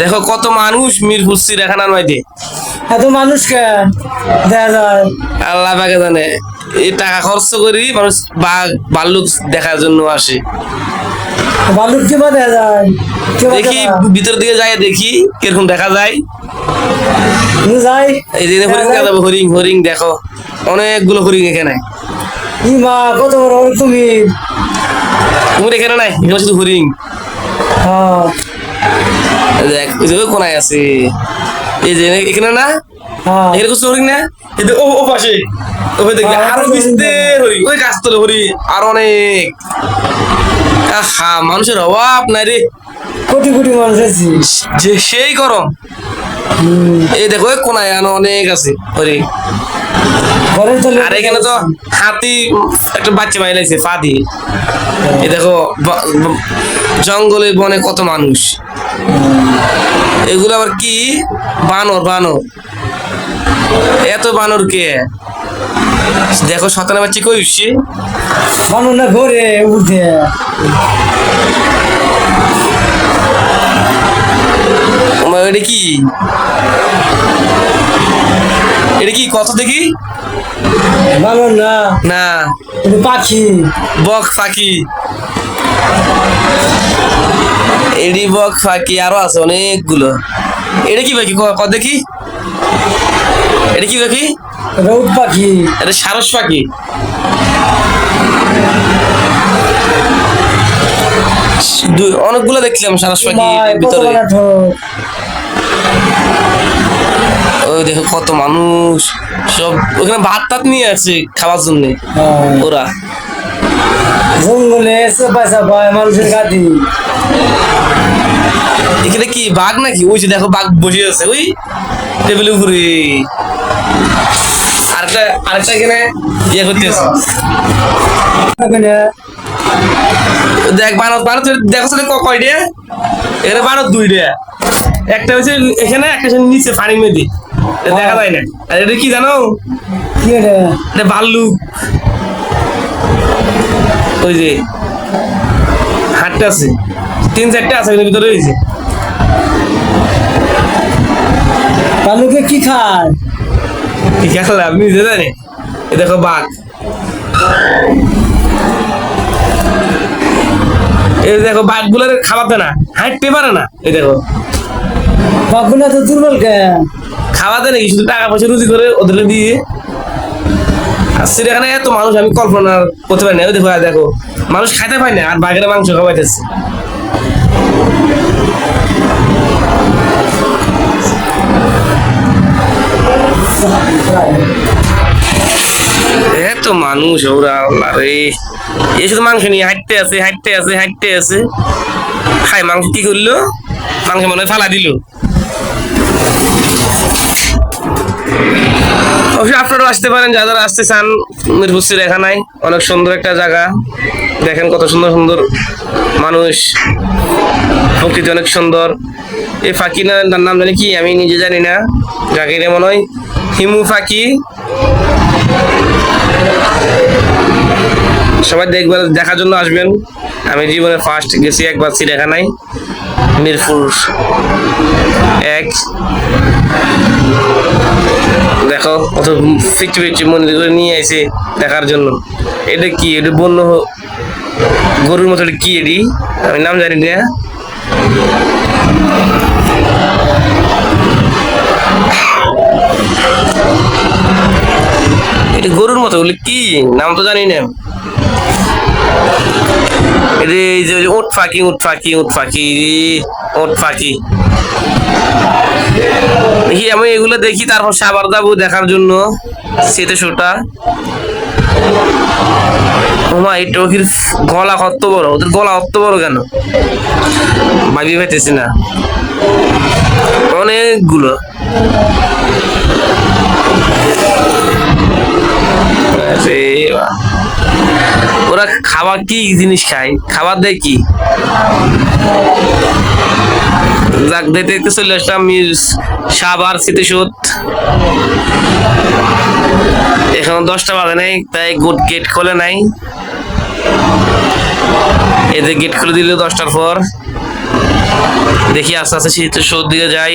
দেখো কত মানুষ মিরপুর চিড়িয়াখানার মধ্যে এত মানুষকে দেখা যায়। আল্লাহ পাকে জানে এই টাকা খরচ করি মানুষ বাঘ ভাল্লুক দেখার জন্য আসে। ভালুক কিবা দেখা যায়? দেখি ভিতর দিকে যাই দেখি কীরকম দেখা যায়। যাই। এই যে হরিং দেখা যাবে হরিং হরিং দেখো। অনেকগুলো হরিং এখানে। ই মা কত বড় হরিণ তুমি? তুমি এখানে নাই এখানে শুধু হরিং। হ্যাঁ। দেখ ওই যে কোনায় আছে। এই যে এখানে না? হ্যাঁ। এখানে না? এই ও ও পাশে। ওই দেখি হ্যাঁ, আরও হরিণ। বিস্তে ওই গাছ তলে হরিং আর অনেক। আহা মানুষের অভাব নাই রে। কোটি কোটি মানুষ আছে। যে সেই গরম। এই দেখো কোনায় আনো অনেক আছে হরিং আর এখানে তো হাতি একটা বাচ্চা মাইলাইছে পা দিয়ে এই দেখো জঙ্গলে বনে কত মানুষ। এগুলো আবার কি? বানর বানর। এত বানর কে? দেখো সতানা বাচ্চা কই উঠছে? মানুষ না ঘরে উঠে এটা কি? এটা কি কত দেখি? মানুষ না। না। পাখি। বক ফাঁকি এডি বক ফাঁকি আরও আছে অনেকগুলো। এটা কি পাখি? কত দেখি। এটা কি পাখি? উট পাখি। এটা সারস পাখি। অনেকগুলো দেখলাম সারস পাখি ভিতরে। ওই দেখো কত মানুষ। সব ওখানে ভাত টাত নিয়ে আছে খাওয়ার জন্য। হ্যাঁ। ওরা। জঙ্গলে চাপাই চাপাই মানুষের গাদি। এখানে কি বাঘ নাকি? ওই যে দেখো বাঘ বসে আছে ওই টেবিলের উপরে। আরেকটা আরেকটা এখানে ইয়ে করতেছে। দেখ বানর বানর দেখো কয়টা? এখানে বানর দুইটা একটা হচ্ছে এখানে একটা হচ্ছে নিচে মধ্যে এটা দেখা যায় না। আর এটা কি জানো? কি এটা? এটা ভাল্লুক ওই যে হাটটা আছে। তিন চারটা আছে এর ভিতরে রয়েছে ভালুকে কি খায়? কি খেলা আপনি নিজে জানে। এ দেখো বাঘ। এই দেখো বাঘগুলোর দেয় না হাঁটতে পারে না। এই দেখো। বাগুনা তো দুর্বল কে? খাওয়া নাকি শুধু টাকা পয়সা রুজি করে ওদের দিয়ে? আর সেখানে এত মানুষ আমি কল্পনা করতে পারি না। দেখো দেখো মানুষ খাইতে পায় না আর বাঘের মাংস খাওয়াইতেছে। এত মানুষ ওরা আল্লাহ রে। এই শুধু মাংস নিয়ে হাঁটতে আছে হাঁটতে আছে হাঁটতে আছে। খাই, মাংস কি করল? মাংস মনে হয় ফালা দিল। আপনারাও আসতে পারেন, যারা যারা আসতে চান মিরপুর চিড়িয়াখানায় অনেক সুন্দর একটা জায়গা। দেখেন কত সুন্দর সুন্দর মানুষ। প্রকৃতি অনেক সুন্দর। এই ফাঁকি না তার নাম জানি কি? আমি নিজে জানি না। এটা মনে হয়। হিমু ফাঁকি। সবাই দেখবার দেখার জন্য আসবেন। আমি জীবনে ফার্স্ট গেছি একবার চিড়িয়াখানায়, মিরপুর এক। দেখো, কত ফিচি ফিচি মন্দির করে নিয়ে আসে দেখার জন্য। এটা কি? এটা বন্য গরুর মতো কি এটি? আমি নাম জানি না। এটা গরুর মতো বলে কি? নাম তো জানি না। এটা এই যে উট ফাঁকি উট ফাঁকি উট ফাঁকি উট ফাঁকি। দেখি, আমি এগুলো দেখি, তারপর সাবার যাব দেখার জন্য। সেতে শোটা ওমা, এই টকির গলা কত বড়? ওদের গলা কত বড় কেন? ভাবি পাইতেছি না। অনেকগুলো। আরে, বাহ। খাবার কি জিনিস খায়? খাবার দেয় কি? যাক দেখতে দেখতে চলে আসলাম সাবার স্মৃতিসৌধ। এখন দশটা বাজে নাই, তাই গুড গেট খোলে নাই। এদের গেট খুলে দিল দশটার পর। দেখি আস্তে আস্তে শীতের শোর দিকে যাই।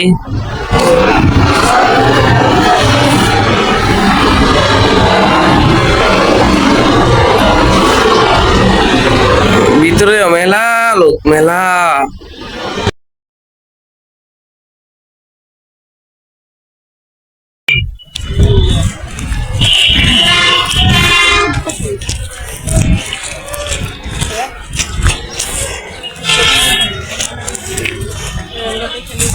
Pero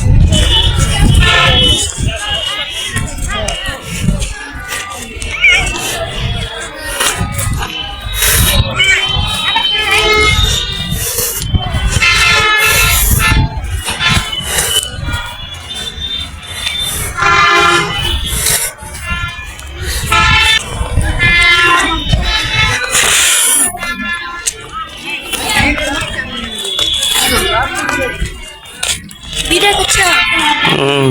হুম